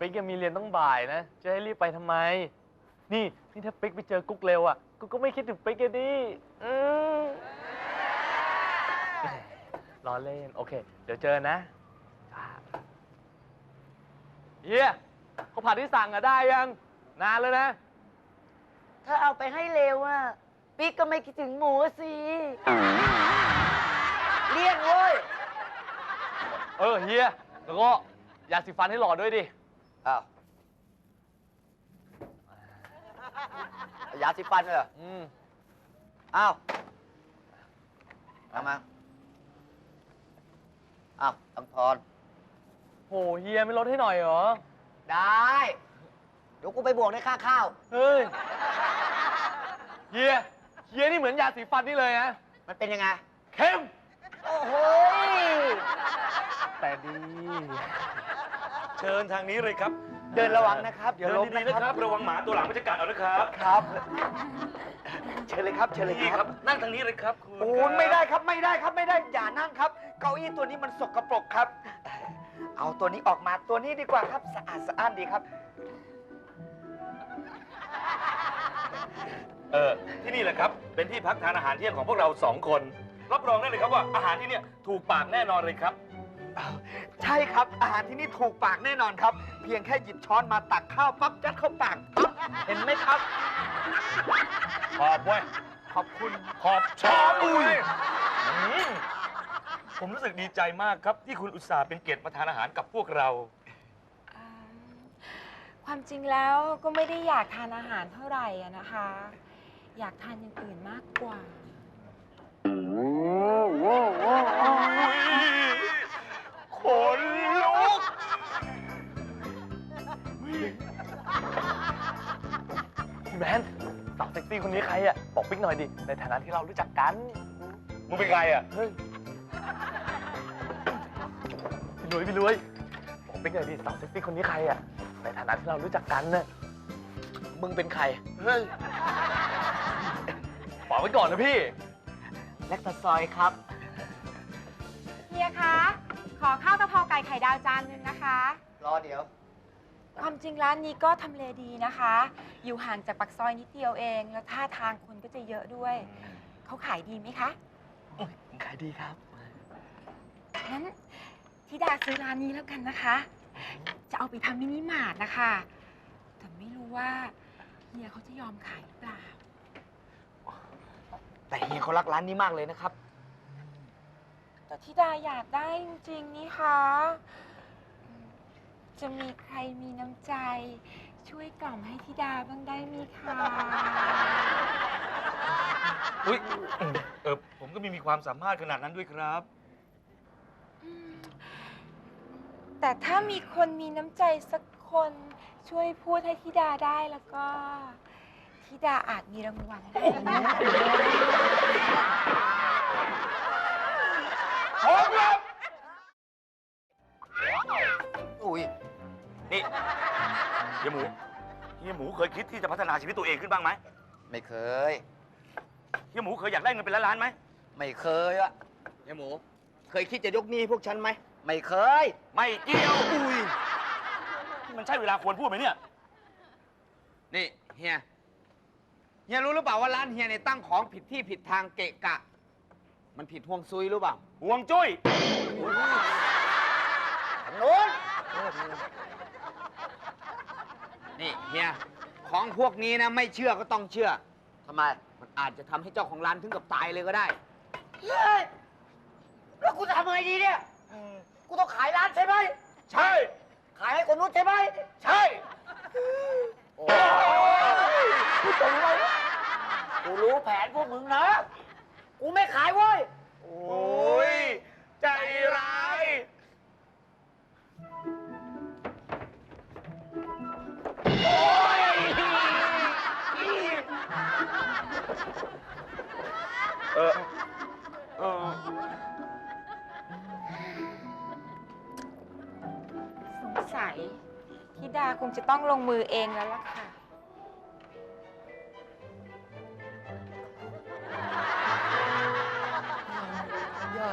ปิ๊กยังมีเรียนต้องบ่ายนะ จะให้รีบไปทำไม นี่นี่ถ้าปิ๊กไปเจอกุ๊กเร็วอะกุ๊กก็ไม่คิดถึงปิ๊กอะดิอืมล้อเล่น โอเค เดี๋ยวเจอนะจ้าเฮียเขาวผัดที่สั่งอะได้ยัง นานแล้วนะ ถ้าเอาไปให้เร็วอะปิ๊กก็ไม่คิดถึงหมูสิเรียกเว้ย เออเฮียแล้วก็ยาสีฟันให้หล่อด้วยดิ อ้าวยาสีฟันเลยเหรออืมอ้าวเอามาอ้าวตังทอนโหเฮียไม่ลดให้หน่อยเหรอ ได้ เดี๋ยวกูไปบวกในค่าข้าว เฮ้ย เฮีย เฮียนี่เหมือนยาสีฟันนี่เลยนะ มันเป็นยังไง เข้ม โอ้โหยแต่ดี เชิญทางนี้เลยครับเดินระวังนะครับอย่าเดินล้มดีนะๆนะคครัรับบระวังหมาตัวหลังมันจะกัดเอานะครับครับ เชิญเลยครับ เชิญเลยนี่คครัรับ บ นั่งทางนี้เลยครับคุณโอ้ยไม่ได้ครับไม่ได้ครับไม่ได้อย่านั่งครับ เก้าอี้ตัวนี้มันสกปรกครับ เอาตัวนี้ออกมาตัวนี้ดีกว่าครับ สะอาดสะอ้านดีครับ เออที่นี่แหละครับ เป็นที่พักทานอาหารเที่ยงของพวกเราสองคน รับรองได้เลยครับว่าอาหารที่เนี่ยถูกปากแน่นอนเลยครับ ใช่ครับ อาหารที่นี่ถูกปากแน่นอนครับ เพียงแค่หยิบช้อนมาตักข้าวปั๊บยัดเข้าปากปั๊บเห็นไหมครับ ขอบเว้ยขอบคุณ ขอบชอบอุ้ยอืมผมรู้สึกดีใจมากครับ ที่คุณอุตส่าห์เป็นเกียรติมาทานอาหารกับพวกเรา อ่าความจริงแล้วก็ไม่ได้อยากทานอาหารเท่าไหร่อะนะคะ อยากทานอย่างอื่นมากกว่าข แมนสาวเซ็กซี่คนนี้ใครอะบอกปิ๊กหน่อยดิ ในฐานะที่เรารู้จักกัน มึงเป็นใครอะ เฮ้ย พี่รวยพี่รวยบอกปิ๊กหน่อยดิสาวเซ็กซี่คนนี้ใครอะ ในฐานะที่เรารู้จักกันน่ะมึงเป็นใคร เฮ้ยบอกไว้ก่อนนะพี่ แลคตาซอยครับ เฮียคะ ขอข้าวกะเพราไก่ไข่ดาวจานนึงนะคะ รอเดี๋ยว ความจริงร้านนี้ก็ทำเลดีนะคะ อยู่ห่างจากปากซอยนิดเดียวเอง แล้วท่าทางคนก็จะเยอะด้วย เขาขายดีไหมคะขายดีครับ งั้นธิดาซื้อร้านนี้แล้วกันนะคะ จะเอาไปทำมินิมาร์ทนะคะ แต่ไม่รู้ว่าเฮียเขาจะยอมขายหรือเปล่า แต่เฮียเขารักร้านนี้มากเลยนะครับ แต่ธิดาอยากได้จริงๆนี่คะอืม จะมีใครมีน้ำใจ ช่วยกล่อมให้ธิดาบ้างได้ไหมคะ อุ้ยเออผมก็ไมีมีความสามารถขนาดนั้นด้วยครับ อืมแต่ถ้ามีคนมีน้ำใจสักคนช่วยพูดให้ธิดาได้แล้วก็ธิดาอาจมีรางวัลให้นะ ผมครับ อุ้ยนี่ เฮียหมูเฮียหมูเคยคิดที่จะพัฒนาชีวิตตัวเองขึ้นบ้างไหมไม่เคย เฮียหมูเคยอยากได้เงินเป็นล้านๆไหมไม่เคยอะเฮียหมู เคยคิดจะยกหนี้พวกฉันไหมไม่เคย ไม่เกี่ยวอุ้ยที่มันใช่เวลาควรพูดไหมเนี่ย นี่เฮีย เฮียรู้หรือเปล่าว่าร้านเฮียเนี่ยตั้งของผิดที่ผิดทางเกะกะ มันผิดห่วงซุยรู้เปล่า ห่วงจุ้ย ทางโน้นนี่ เฮียของพวกนี้นะไม่เชื่อก็ต้องเชื่อทำไม มันอาจจะทำให้เจ้าของร้านถึงกับตายเลยก็ได้ เฮ้ยแล้วกูจะทำยังไงดีเนี่ยกูต้องขายร้านใช่ไหม ใช่ ขายให้คนนู้นใช่ไหม ใช่โอ้ยกูจะรู้ไหมกูรู้แผนพวกมึงนะ กูไม่ขายเว้ย โอ้ย ธิดาคงจะต้องลงมือเองแล้วล่ะค่ะ อย่า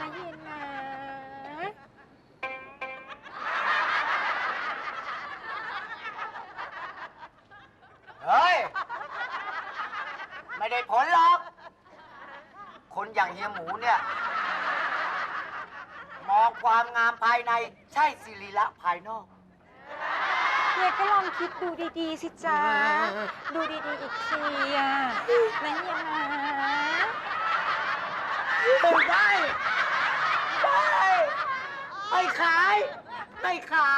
นาเย็นนาเย็นนะเฮ้ย ไม่ได้ผลหรอก คนอย่างเฮียหมูเนี่ย มองความงามภายในใช่สิริละภายนอก เฮียก็ลองคิดดูดีๆสิจ๊ะ ดูดีๆอีกทีอะนะเฮียนะไม่ได้ไม่ไม่ขายไม่ขา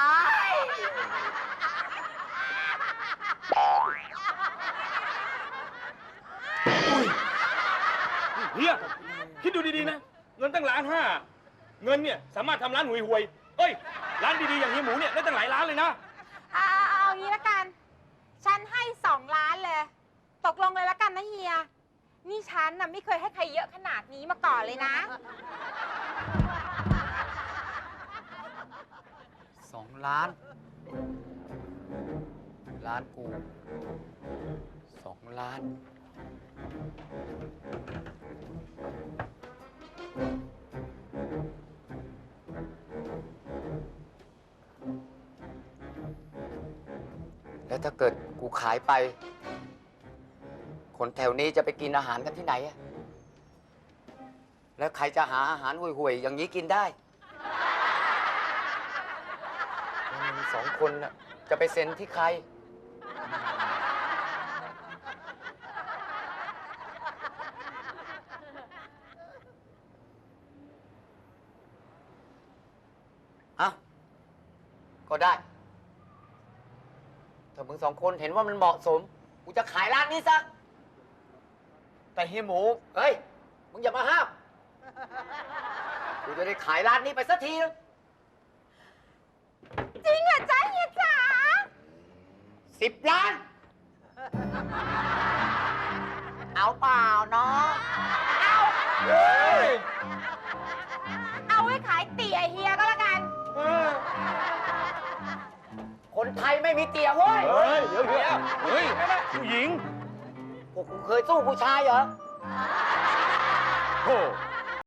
ย เฮียคิดดูดีๆนะ เงินตั้งล้านห้า เงินเนี่ยสามารถทำร้านหวยหวยๆเอ้ย ร้านดีๆอย่างเฮียหมูเนี่ยได้ตั้งหลายล้านเลยนะ เอาเอาเอางี้ละกัน ฉันให้สองล้านเลย ตกลงเลยละกันนะเฮีย นี่ฉันน่ะไม่เคยให้ใครเยอะขนาดนี้มาก่อนเลยนะ สองล้าน ล้านกูสองล้าน แล้วถ้าเกิดกูขายไป คนแถวนี้จะไปกินอาหารกันที่ไหนอะแล้วใครจะหาอาหารห่วยๆอย่างนี้กินได้มึงสองคนน่ะจะไปเซ็นที่ใครอะก็ได้ ถ้ามึงสองคนเห็นว่ามันเหมาะสม กูจะขายร้านนี้ซะ แต่เฮียหมู เฮ้ย มึงอย่ามาห้าม กูจะได้ขายร้านนี้ไปสักทีนึงจริงเหรอจ๊ะเฮียจ๋าสิบล้าน เอาเปล่าเนาะเอาไว้ขายเตี๋ยเฮียก็แล้วกัน คนไทยไม่มีเตี๋ยเว้ยเฮ้ย เดี๋ยวเดี๋ยวเฮ้ยผู้หญิง พวกกูเคยสู้ผู้ชายเหรอโธ่